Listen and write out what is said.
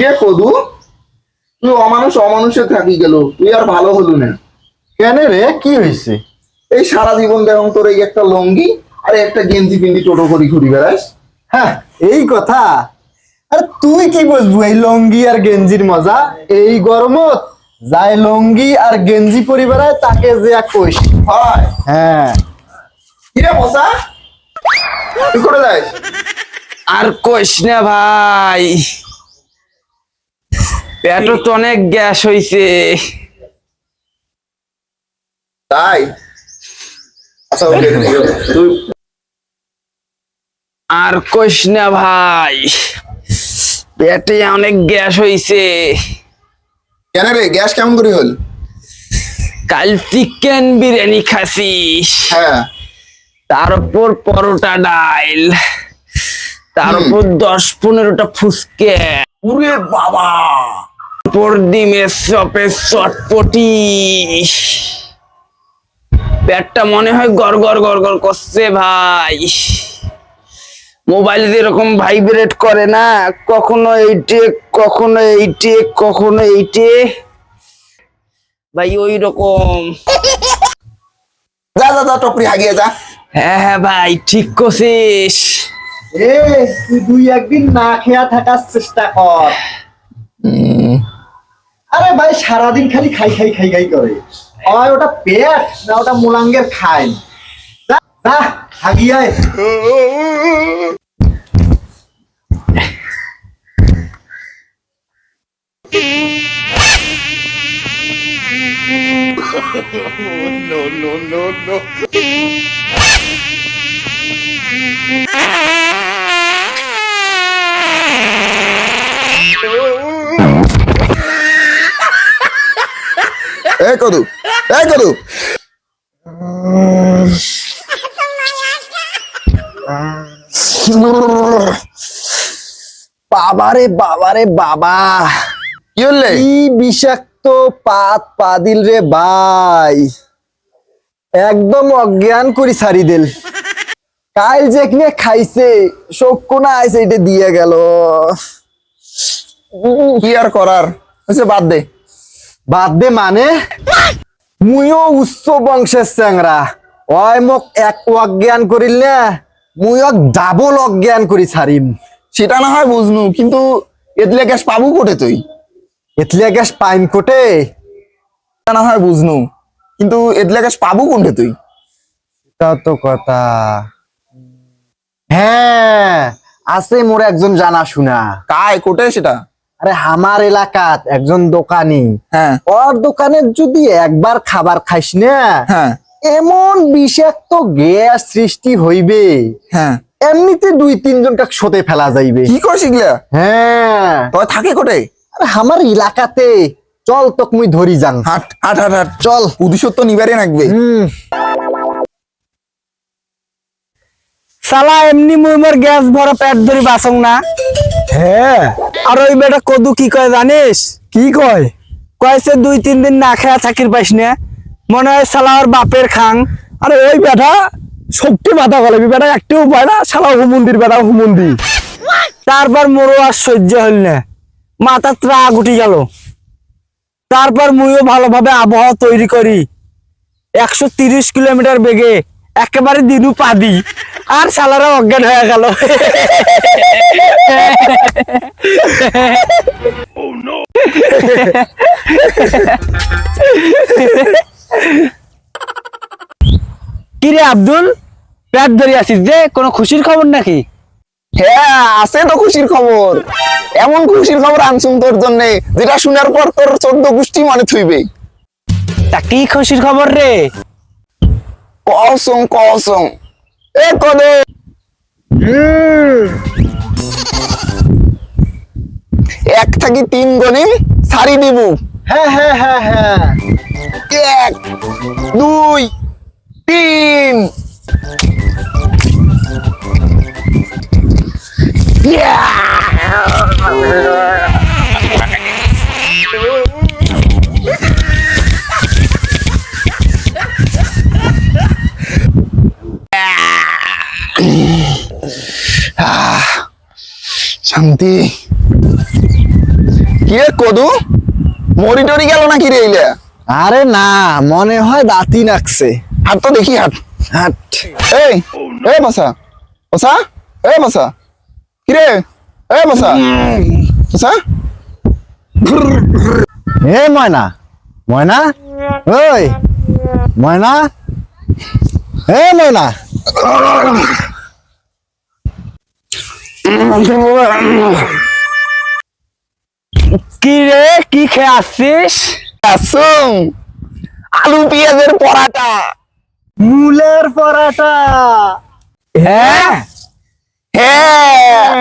কে কদু? তুই অমানুষ অমানুষে থাকি গেল। তুই আর ভালো হলো না। কেন রে? কি হয়েছে এই সারা জীবন দেখুন তোর এই একটা লঙ্গি আর একটা গেঞ্জি পিন্ডি টোটো করি ঘুরি বেড়াস। হ্যাঁ এই কথা? আর তুই কি বুঝবু এই লঙ্গি আর গেঞ্জির মজা? এই গরমত যায় লঙ্গি আর গেঞ্জি পরিবারায় তাকে যে এক কইস। হয়। হ্যাঁ। কিরে মশা? তুই করে যাস? আর কইস না ভাই। পেটও তো অনেক গ্যাস হইছে। তাই? আচ্ছা আর কইস না ভাই পেটে অনেক গ্যাস হইছে। কেন রে গ্যাস কেমন করে হল? কাল চিকেন বিরিয়ানি খাসিস। হ্যাঁ। তার উপর পরোটা ডাইল। তার হুম। উপর দশ পনেরোটা ফুসকে উরে বাবা! উপর ডিমের চপে চটপটি। পেটটা মনে হয় গড় গড় গড় গড় করছে ভাই। মোবাইল এরকম ভাইব্রেট করে না কখনো এইটে কখনো এইটে কখনো এইটে। ভাই ওই রকম যা যা যা টপরি হাগিয়ে যা। হ্যাঁ হ্যাঁ ভাই ঠিক করছিস। এ তুই দুই একদিন না খেয়া থাকার চেষ্টা কর। আরে ভাই সারাদিন খালি খাই খাই খাই খাই করে। হয় ওটা পেট না ওটা মোলাঙ্গের খাই। যা যা হাগিয়ায় এই কদু এই কদু বাবারে বাবারে বাবা। কি হলে? কি বিষাক্ত পাত পাদিল রে ভাই। একদম অজ্ঞান করি ছাড়ি দিল। কাল যেখানে খাইছে শোক না আইছে এটা দিয়ে গেল। কি আর করার? হচ্ছে বাদ দে। বাদ দে মানে? মুইও উচ্চ বংশের চ্যাংরা। ওই মোক এক অজ্ঞান করিল না মুইও ডাবল অজ্ঞান করি ছাড়িম। সেটা না হয় বুঝনু কিন্তু এতলে গ্যাস পাবো কোটে তুই? এতলিয়া গ্যাস পাইম কোটে? সেটা না হয় বুঝনু কিন্তু এতলে গ্যাস পাবো কোনটে তুই? তা তো কথা। হ্যাঁ আছে মোর একজন জানা শুনা কায় কোটে সেটা? আরে আমার এলাকাত একজন দোকানি। হ্যাঁ। ওর দোকানের যদি একবার খাবার খাইস না হ্যাঁ। এমন বিষাক্ত গ্যাস সৃষ্টি হইবে হ্যাঁ। এমনিতে দুই তিনজন কাক সতে ফেলা যাইবে। কি করছিস গিলা হ্যাঁ। তবে থাকে কোটে? আরে আমার এলাকাতে চল তোক মুই ধরি যান হাট হাট হাট হাট। চল। উদিশত তো নিবারে রাখবে। হুম। সালা এমনি মুই মোর গ্যাস ভরা পেট ধরি বাসং না। হ্যাঁ। আর ওই বেটা কদু কি কয় জানিস? কি কয়? কয়েছে দুই তিন দিন না খেয়া থাকির পাইস না। মনে হয় সালা ওর বাপের খাং। আরে ওই বেটা শক্তি মাথা বলে বেটা একটু উপায় না সালা হুমন্দির বেটা হুমন্দি। তারপর মোরও আর সহ্য হইল না। মাথা ত্রাগ উঠি গেল। তারপর মুইও ভালোভাবে আবহাওয়া তৈরি করি। একশো তিরিশ কিলোমিটার বেগে একেবারে দিনু পাদি আর সালারা অজ্ঞান হয়ে গেল। কিরে আব্দুল পেট ধরে আসিস যে কোনো খুশির খবর নাকি? হ্যাঁ আছে তো খুশির খবর। এমন খুশির খবর আনছুম তোর জন্য যেটা শোনার পর তোর চোদ্দ গোষ্ঠী মনে থইবে। তা কি খুশির খবর রে? কসম কসম এ কদে এক থাকি তিন গনে সারি দিব হ্যাঁ হ্যাঁ হ্যাঁ হ্যাঁ। এক দুই তিন। শান্তি। কি রে কদু? মরি টরি গেল নাকি রে এইলে? আরে না মনে হয় দাঁতি নাকছে। হাট তো দেখি হাট হাট এই এই বসা বসা এই বসা কি রে? এই বসা বসা এ ময়না। ময়না? ওই। ময়না? এ ময়না। কি রে কি খেয়ে আসছিস? আলু পেঁয়াজের পরাটা। মুলের পরাটা। হ্যাঁ? হ্যাঁ।